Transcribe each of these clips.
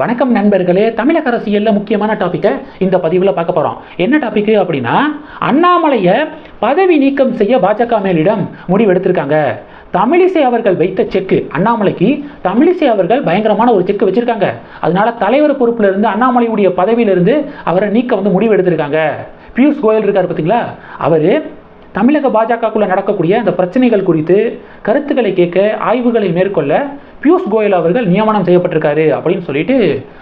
வணக்கம் நண்பர்களே தமிழக அரசியலில் முக்கியமான டாப்பிக்கை இந்த பதிவில் பார்க்க போகிறோம் என்ன டாபிக் அப்படின்னா அண்ணாமலையை பதவி நீக்கம் செய்ய பாஜக மேலிடம் முடிவெடுத்திருக்காங்க. தமிழிசை அவர்கள் வைத்த செக்கு அண்ணாமலைக்கு தமிழிசை அவர்கள் பயங்கரமான ஒரு செக்கு வச்சுருக்காங்க. அதனால தலைவர் பொறுப்பிலிருந்து அண்ணாமலையுடைய பதவியிலிருந்து அவரை நீக்க வந்து முடிவு எடுத்திருக்காங்க பியூஷ் கோயல் இருக்கார் பார்த்தீங்களா அவர் தமிழக பாஜகக்குள்ளே நடக்கக்கூடிய அந்த பிரச்சனைகள் குறித்து கருத்துக்களை கேட்க ஆய்வுகளை மேற்கொள்ள பியூஷ் கோயல் அவர்கள் நியமனம் செய்யப்பட்டிருக்காரு அப்படின்னு சொல்லிட்டு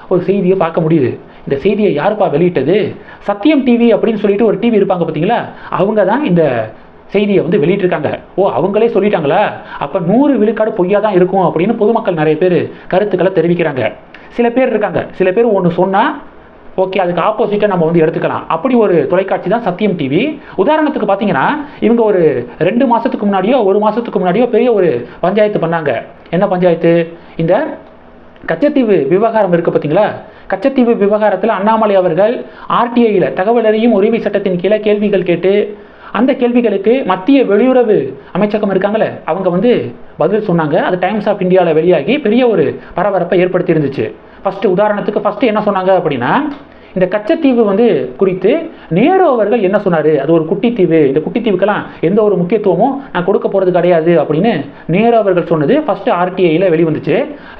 ஒரு செய்தியை பார்க்க முடியுது. இந்த செய்தியை யாருப்பா வெளியிட்டது? சத்தியம் டிவி அப்படின்னு சொல்லிட்டு ஒரு டிவி இருப்பாங்க பார்த்தீங்களா? அவங்க தான் இந்த செய்தியை வந்து வெளியிட்டிருக்காங்க. ஓ அவங்களே சொல்லிட்டாங்களா? அப்போ நூறு விழுக்காடு பொய்யா தான் இருக்கும் அப்படின்னு பொதுமக்கள் நிறைய பேர் கருத்துக்களை தெரிவிக்கிறாங்க. சில பேர் இருக்காங்க. சில பேர் ஒன்று சொன்னால் ஓகே அதுக்கு ஆப்போசிட்டாக நம்ம வந்து எடுத்துக்கலாம். அப்படி ஒரு தொலைக்காட்சி தான் சத்தியம் டிவி உதாரணத்துக்கு பார்த்தீங்கன்னா இவங்க ஒரு ரெண்டு மாதத்துக்கு முன்னாடியோ ஒரு மாதத்துக்கு முன்னாடியோ பெரிய ஒரு பஞ்சாயத்து பண்ணாங்க. என்ன பஞ்சாயத்து? இந்த கச்சத்தீவு விவகாரம் இருக்குது பார்த்தீங்களா கச்சத்தீவு விவகாரத்தில் அண்ணாமலை அவர்கள் ஆர்டிஐயில் தகவல் அறியும் உரிமை சட்டத்தின் கீழே கேள்விகள் கேட்டு அந்த கேள்விகளுக்கு மத்திய வெளியுறவு அமைச்சகம் இருக்காங்களே அவங்க வந்து பதில் சொன்னாங்க. அது டைம்ஸ் ஆஃப் இந்தியாவில் வெளியாகி பெரிய ஒரு பரபரப்பை ஏற்படுத்தி இருந்துச்சு ஃபஸ்ட்டு உதாரணத்துக்கு ஃபஸ்ட்டு என்ன சொன்னாங்க அப்படின்னா இந்த கச்சத்தீவு வந்து குறித்து நேரு அவர்கள் என்ன சொன்னார்? அது ஒரு குட்டித்தீவு. இந்த குட்டித்தீவுக்கெல்லாம் எந்த ஒரு முக்கியத்துவமும் நான் கொடுக்க போகிறது கிடையாது அப்படின்னு நேரு அவர்கள் சொன்னது ஃபஸ்ட்டு ஆர்டிஐயில் வெளிவந்துச்சு.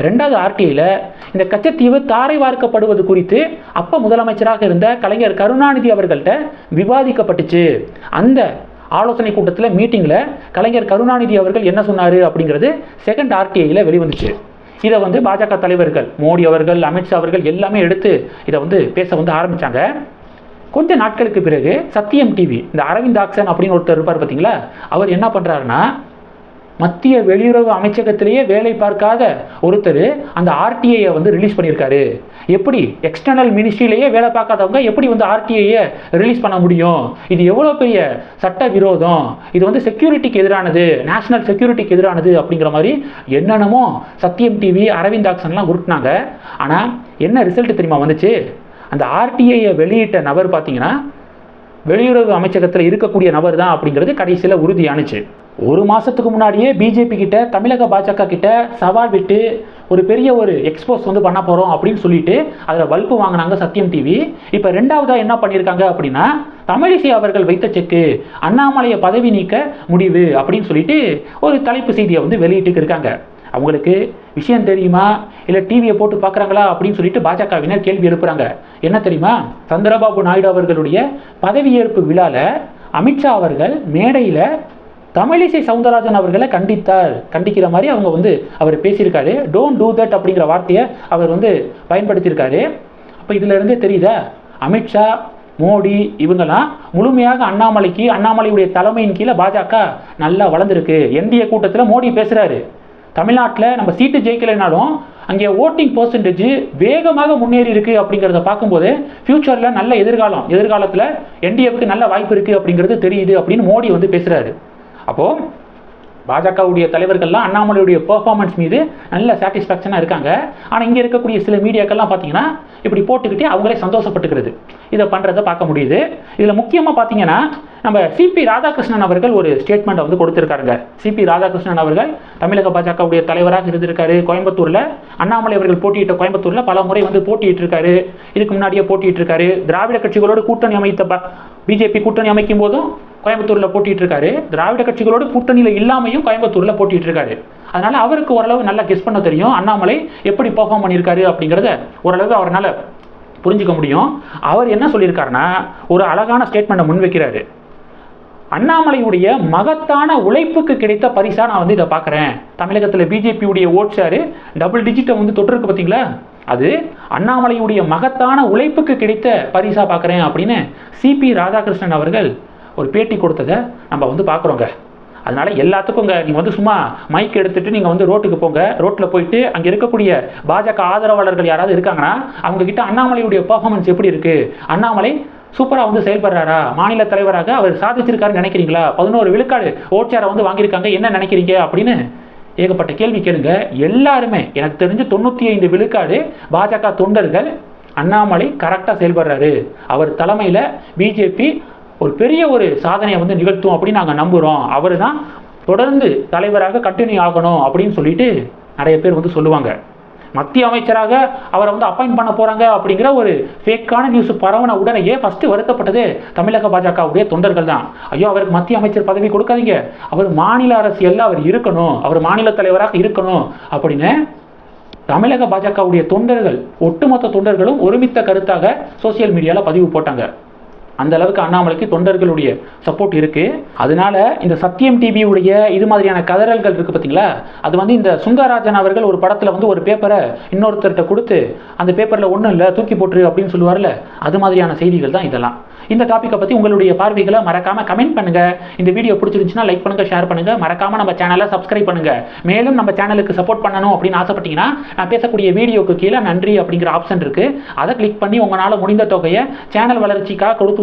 ரெண்டாவது ஆர்டிஐயில் இந்த கச்சத்தீவு தாரை வார்க்கப்படுவது குறித்து அப்போ முதலமைச்சராக இருந்த கலைஞர் கருணாநிதி அவர்கள்ட்ட விவாதிக்கப்பட்டுச்சு. அந்த ஆலோசனை கூட்டத்தில் மீட்டிங்கில் கலைஞர் கருணாநிதி அவர்கள் என்ன சொன்னார் அப்படிங்கிறது செகண்ட் ஆர்டிஐயில் வெளிவந்துச்சு. இதை வந்து பாஜக தலைவர்கள் மோடி அவர்கள் அமித்ஷா அவர்கள் எல்லாமே எடுத்து இதை வந்து பேச வந்து ஆரம்பித்தாங்க கொஞ்ச நாட்களுக்கு பிறகு சத்தியம் டிவி இந்த அரவிந்த் ஆக்சன் அப்படின்னு ஒருத்தர் இருப்பார் பார்த்தீங்களா அவர் என்ன பண்ணுறாருன்னா மத்திய வெளியுறவு அமைச்சகத்திலேயே வேலை பார்க்காத ஒருத்தர் அந்த ஆர்டிஐயை வந்து ரிலீஸ் பண்ணியிருக்காரு. எப்படி? எக்ஸ்டர்னல் மினிஸ்ட்ரியிலேயே வேலை பார்க்காதவங்க எப்படி வந்து ஆர்டிஐயை ரிலீஸ் பண்ண முடியும்? இது எவ்வளோ பெரிய சட்ட விரோதம்? இது வந்து செக்யூரிட்டிக்கு எதிரானது நேஷனல் செக்யூரிட்டிக்கு எதிரானது அப்படிங்கிற மாதிரி என்னென்னமோ சத்தியம் டிவி அரவிந்த் ஆக்சன்லாம் உருட்டினாங்க. ஆனால் என்ன ரிசல்ட் தெரியுமா வந்துச்சு? அந்த ஆர்டிஐயை வெளியிட்ட நபர் பார்த்தீங்கன்னா வெளியுறவு அமைச்சகத்தில் இருக்கக்கூடிய நபர் தான் அப்படிங்கிறது கடைசியில் உறுதியானுச்சு. ஒரு மாதத்துக்கு முன்னாடியே பிஜேபி கிட்ட தமிழக பாஜக கிட்ட சவால் விட்டு ஒரு பெரிய ஒரு எக்ஸ்போஸ் வந்து பண்ண போகிறோம் அப்படின்னு சொல்லிட்டு அதில் பல்பு வாங்கினாங்க சத்தியம் டிவி இப்போ ரெண்டாவதாக என்ன பண்ணியிருக்காங்க அப்படின்னா தமிழிசை அவர்கள் வைத்த செக்கு அண்ணாமலையை பதவி நீக்க முடிவு அப்படின்னு சொல்லிட்டு ஒரு தலைப்பு செய்தியை வந்து வெளியிட்டு இருக்காங்க. அவங்களுக்கு விஷயம் தெரியுமா? இல்லை டிவியை போட்டு பார்க்குறாங்களா அப்படின்னு சொல்லிட்டு பாஜகவினர் கேள்வி எழுப்புறாங்க. என்ன தெரியுமா? சந்திரபாபு நாயுடு அவர்களுடைய பதவியேற்பு விழாவில் அமித்ஷா அவர்கள் மேடையில் தமிழிசை சவுந்தரராஜன் அவர்களை கண்டித்தார் கண்டிக்கிற மாதிரி அவங்க வந்து அவர் பேசியிருக்காரு. டோன்ட் டூ தட் அப்படிங்கிற வார்த்தையை அவர் வந்து பயன்படுத்தியிருக்காரு. அப்போ இதுல இருந்தே தெரியுதா? அமித்ஷா மோடி இவங்கெல்லாம் முழுமையாக அண்ணாமலைக்கு அண்ணாமலையுடைய தலைமையின் கீழே பாஜக நல்லா வளர்ந்துருக்கு. என்டிஏ கூட்டத்தில் மோடி பேசுகிறாரு தமிழ்நாட்டில் நம்ம சீட்டு ஜெயிக்கலைனாலும் அங்கே ஓட்டிங் பர்சன்டேஜ் வேகமாக முன்னேறி இருக்கு அப்படிங்கிறத பார்க்கும்போது ஃப்யூச்சரில் நல்ல எதிர்காலம் எதிர்காலத்தில் என்டிஏவுக்கு நல்ல வாய்ப்பு இருக்குது அப்படிங்கிறது தெரியுது அப்படின்னு மோடி வந்து பேசுகிறாரு அப்போது பாஜகவுடைய தலைவர்கள்லாம் அண்ணாமலையுடைய பெர்ஃபார்மன்ஸ் மீது நல்ல சாட்டிஸ்ஃபேக்ஷனாக இருக்காங்க. ஆனால் இங்கே இருக்கக்கூடிய சில மீடியாக்கள்லாம் பார்த்தீங்கன்னா இப்படி போட்டுக்கிட்டே அவங்களே சந்தோஷப்பட்டுக்கிறது. இதை பண்ணுறதை பார்க்க முடியுது. இதில் முக்கியமாக பார்த்தீங்கன்னா நம்ம சிபி ராதாகிருஷ்ணன் அவர்கள் ஒரு ஸ்டேட்மெண்ட்டை வந்து கொடுத்துருக்காருங்க. சிபி ராதாகிருஷ்ணன் அவர்கள் தமிழக பாஜகவுடைய தலைவராக இருந்திருக்காரு. கோயம்புத்தூரில் அண்ணாமலை அவர்கள் போட்டியிட்ட கோயம்புத்தூரில் பல முறை வந்து போட்டியிட்டு இருக்காரு இதுக்கு முன்னாடியே போட்டியிட்டு இருக்காரு திராவிட கட்சிகளோடு கூட்டணி அமைத்த பிஜேபி கூட்டணி அமைக்கும் போதும் கோயம்புத்தூரில் போட்டிட்டு இருக்காரு திராவிட கட்சிகளோடு கூட்டணியில் இல்லாமையும் கோயம்புத்தூரில் போட்டிட்டு இருக்காரு அதனால அவருக்கு ஓரளவு நல்லா கெஸ் பண்ண தெரியும். அண்ணாமலை எப்படி பெர்ஃபார்ம் பண்ணியிருக்காரு அப்படிங்கிறத ஓரளவு அவரால் புரிஞ்சுக்க முடியும். அவர் என்ன சொல்லியிருக்காருன்னா ஒரு அழகான ஸ்டேட்மெண்ட்டை முன்வைக்கிறாரு அண்ணாமலையுடைய மகத்தான உழைப்புக்கு கிடைத்த பரிசா நான் வந்து இதை பார்க்குறேன். தமிழகத்தில் பிஜேபியுடைய ஓட் ஷேரு டபுள் டிஜிட்டை வந்து தொட்டிருக்கு பார்த்தீங்களா அது அண்ணாமலையுடைய மகத்தான உழைப்புக்கு கிடைத்த பரிசா பார்க்குறேன் அப்படின்னு சிபி ராதாகிருஷ்ணன் அவர்கள் ஒரு பேட்டி கொடுத்ததை நம்ம வந்து பார்க்குறோங்க. அதனால் எல்லாத்துக்கும் நீங்கள் வந்து சும்மா மைக் எடுத்துகிட்டு நீங்கள் வந்து ரோட்டுக்கு போங்க. ரோட்டில் போயிட்டு அங்கே இருக்கக்கூடிய பாஜக ஆதரவாளர்கள் யாராவது இருக்காங்கன்னா அவங்கக்கிட்ட அண்ணாமலையுடைய பர்ஃபார்மன்ஸ் எப்படி இருக்குது அண்ணாமலை சூப்பராக வந்து செயல்படுறாரா? மாநில தலைவராக அவர் சாதிச்சிருக்காருன்னு நினைக்கிறீங்களா? பதினோரு விழுக்காடு ஓட்சாரை வந்து வாங்கியிருக்காங்க என்ன நினைக்கிறீங்க? அப்படின்னு ஏகப்பட்ட கேள்வி கேளுங்க. எல்லாருமே எனக்கு தெரிஞ்சு தொண்ணூற்றி ஐந்து விழுக்காடு பாஜக தொண்டர்கள் அண்ணாமலை கரெக்டாக செயல்படுறாரு. அவர் தலைமையில் பிஜேபி ஒரு பெரிய ஒரு சாதனையை வந்து நிகழ்த்தும் அப்படின்னு நாங்கள் நம்புகிறோம் அவர் தான் தொடர்ந்து தலைவராக கண்டினியூ ஆகணும் அப்படின்னு சொல்லிட்டு நிறைய பேர் வந்து சொல்லுவாங்க. மத்திய அமைச்சராக அவரை வந்து அப்பாயிண்ட் பண்ண போகிறாங்க அப்படிங்கிற ஒரு ஃபேக்கான நியூஸ் பரவன உடனேயே ஃபஸ்ட்டு வருத்தப்பட்டது தமிழக பாஜகவுடைய தொண்டர்கள் தான். ஐயோ அவருக்கு மத்திய அமைச்சர் பதவி கொடுக்காதீங்க. அவர் மாநில அரசியலில் அவர் இருக்கணும். அவர் மாநில தலைவராக இருக்கணும் அப்படின்னு தமிழக பாஜகவுடைய தொண்டர்கள் ஒட்டுமொத்த தொண்டர்களும் ஒருமித்த கருத்தாக சோசியல் மீடியாவில் பதிவு போட்டாங்க. அந்த அளவுக்கு அண்ணாமலைக்கு தொண்டர்களுடைய சப்போர்ட் இருக்கு. அதனால இந்த சத்தியம் டிவியுடைய இது மாதிரியான கதறல்கள் இருக்கு பார்த்தீங்களா அது வந்து இந்த சுந்தரராஜன் அவர்கள் ஒரு படத்தில் வந்து ஒரு பேப்பரை இன்னொருத்தர்கிட்ட கொடுத்து அந்த பேப்பரில் ஒன்றும் இல்லை தூக்கி போட்டுரு அப்படின்னு சொல்லுவார்ல அது மாதிரியான செய்திகள் தான் இதெல்லாம். இந்த டாப்பிக்கை பற்றி உங்களுடைய பார்வைகளை மறக்காம கமெண்ட் பண்ணுங்க. இந்த வீடியோ பிடிச்சிருந்துச்சுன்னா லைக் பண்ணுங்க ஷேர் பண்ணுங்க. மறக்காம நம்ம சேனலை சப்ஸ்கிரைப் பண்ணுங்க. மேலும் நம்ம சேனலுக்கு சப்போர்ட் பண்ணணும் அப்படின்னு ஆசைப்பட்டீங்கன்னா நான் பேசக்கூடிய வீடியோக்கு கீழே நன்றி அப்படிங்கிற ஆப்ஷன் இருக்கு. அதை கிளிக் பண்ணி உங்களால் முடிந்த தொகையை சேனல் வளர்ச்சிக்காக கொடுத்து